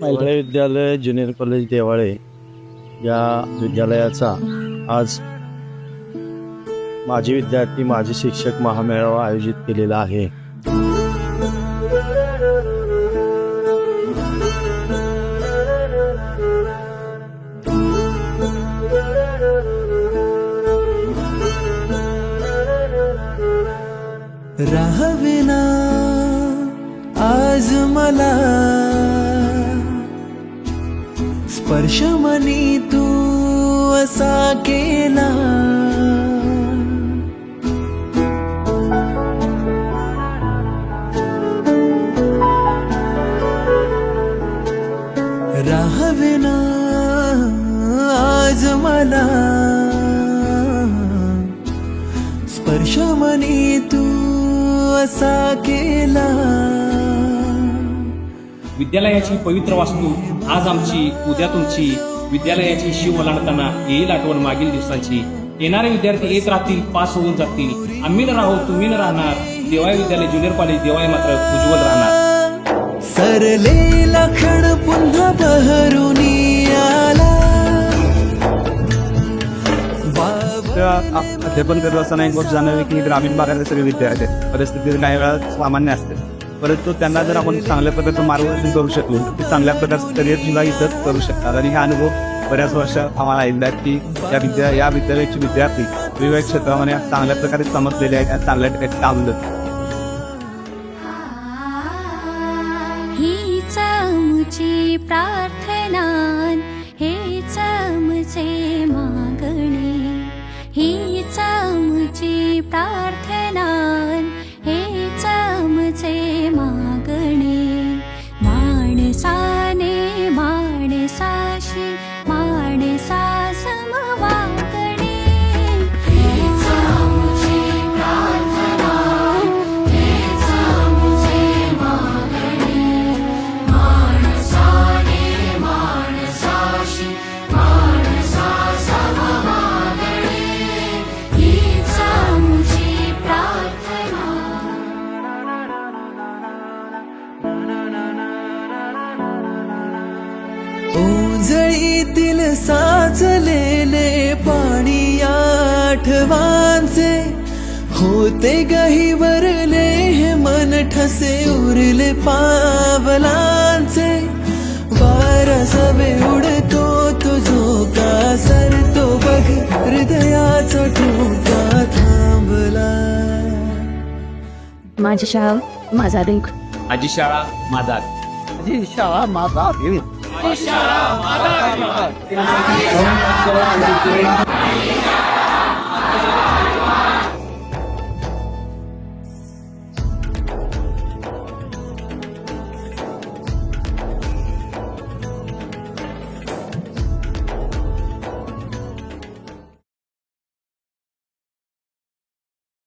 देवाळे विद्यालय junior college Devale या विद्यालयाचा आज माजी विद्यार्थी माजी शिक्षक महामेळावा आयोजित केलेला आहे. राहविना आज मला स्पर्श मनी तू असा केला. राहाविना आज मला. स्पर्श मनी तू असा केला. विद्यालयाची पवित्र वास्तू आज आमची उद्या तुमची. विद्यालयाची शिव ओलांडताना येईल आठवण मागील दिवसांची. येणारे विद्यार्थी येत राहतील पास होऊन जातील. आम्ही न राहू तुम्ही न राहणार. देवाय विद्यालय ज्युनियर कॉलेज देवाय मात्र उज्ज्वल राहणार. सरलेला क्षण पुन्हा बहरून आला. अध्यापन करत असताना एक गोष्ट जाणवली की ग्रामीण भागातले सगळे विद्यार्थी आहेत. परिस्थिती काही वेळा सामान्य असते. परंतु त्यांना जर आपण चांगल्या प्रकारचं मार्गदर्शन करू शकलो ते चांगल्या प्रकारचं करिअर सुद्धा इथं करू शकतात. आणि हा अनुभव बऱ्याच वर्ष आम्हाला आलेला आहे की या विद्या या विद्यालयाचे विद्यार्थी वेगवेगळ्या क्षेत्रामध्ये चांगल्या प्रकारे समजलेले आहेत आणि चांगल्या ठिकाणी काम हीच आमची प्रार्थना हेच आमचे मागणे हीच आमची प्रार्थना. ओंजळीतील साचलेले पाणी आठवांचे. होते गही वरले हे मन ठसे उरले पावलांचे. वारसवे उडतो तुझो का सरतो बघ हृदयाचा ठोका थांबला. माझी शाळा माझा रिंक आजी शाळा माझा. शाळा माझा Ishara Mata Ki Jai.